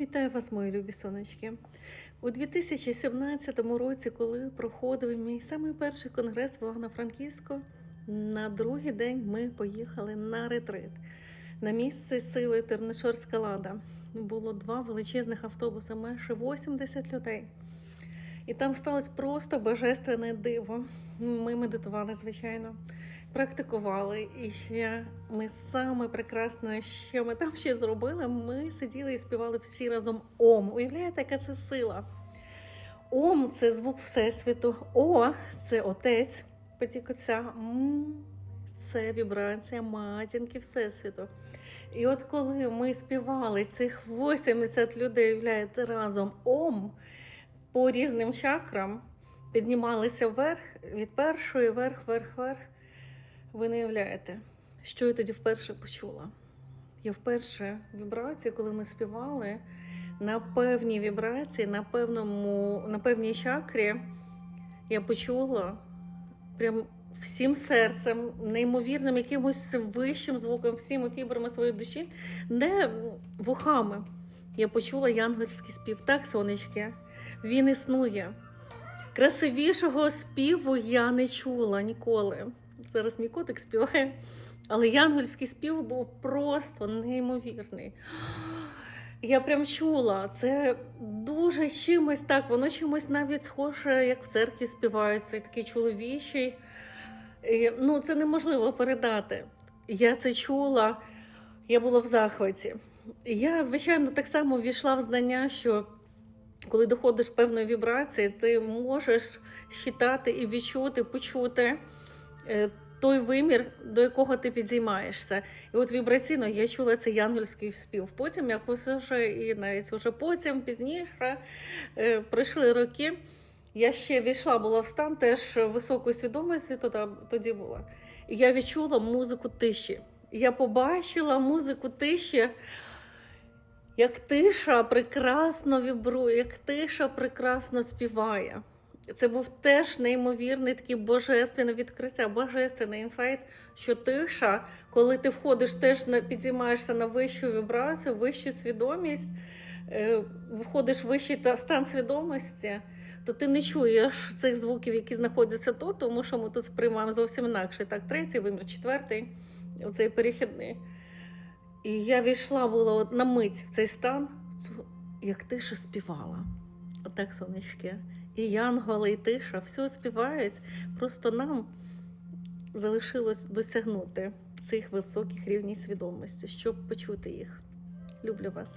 Вітаю вас, мої любі сонечки. У 2017 році, коли проходив мій самий перший конгрес в Івано-Франківську, на другий день ми поїхали на ретрит на місце сили Тернишорська Лада. Було два величезних автобуси, майже 80 людей. І там сталося просто божественне диво. Ми медитували, звичайно, практикували. І ще ми саме прекрасне, що ми там ще зробили. Ми сиділи і співали всі разом Ом. Уявляєте, яка це сила? Ом це звук Всесвіту. О це отець, потік отця. М це вібрація матінки Всесвіту. І от коли ми співали цих 80 людей, уявляєте, разом Ом по різним чакрам, піднімалися вверх, від першої, вверх, вверх, вверх. Ви не уявляєте, що я тоді вперше почула. Я вперше вібрації, коли ми співали, на певній вібрації, на, певному, на певній чакрі, я почула прям всім серцем, неймовірним якимось вищим звуком, всіми фібрами своєї душі, не вухами. Я почула янгольський спів. Так, сонечки, він існує. Красивішого співу я не чула ніколи. Зараз мій котик співає, але янгольський спів був просто неймовірний. Я прям чула, це дуже чимось так, воно чимось навіть схоже, як в церкві співають, цей такий чоловічий. Ну, це неможливо передати. Я це чула, я була в захваті. Я, звичайно, так само ввійшла в знання, що коли доходиш певної вібрації, ти можеш считати і відчути, почути е, той вимір, до якого ти підіймаєшся. І от вібраційно я чула цей янгольський спів. Потім якось вже і навіть уже потім, пізніше, е, пройшли роки. Я ще війшла була в стан теж високої свідомості тоді, тоді була. І я відчула музику тиші. Я побачила музику тиші, як тиша прекрасно вібрує, як тиша прекрасно співає. Це був теж неймовірний такий божественне відкриття, божественний інсайт, що тиша, коли ти входиш, теж підіймаєшся на вищу вібрацію, вищу свідомість, е, входиш в вищий стан свідомості, то ти не чуєш цих звуків, які знаходяться тут, тому що ми тут сприймаємо зовсім інакше. Так, третій вимір, четвертий, оцей перехідний. І я війшла була от на мить в цей стан, як тиша співала. Отак, сонечки. І янголи, і тиша, все співають. Просто нам залишилось досягнути цих високих рівнів свідомості, щоб почути їх. Люблю вас.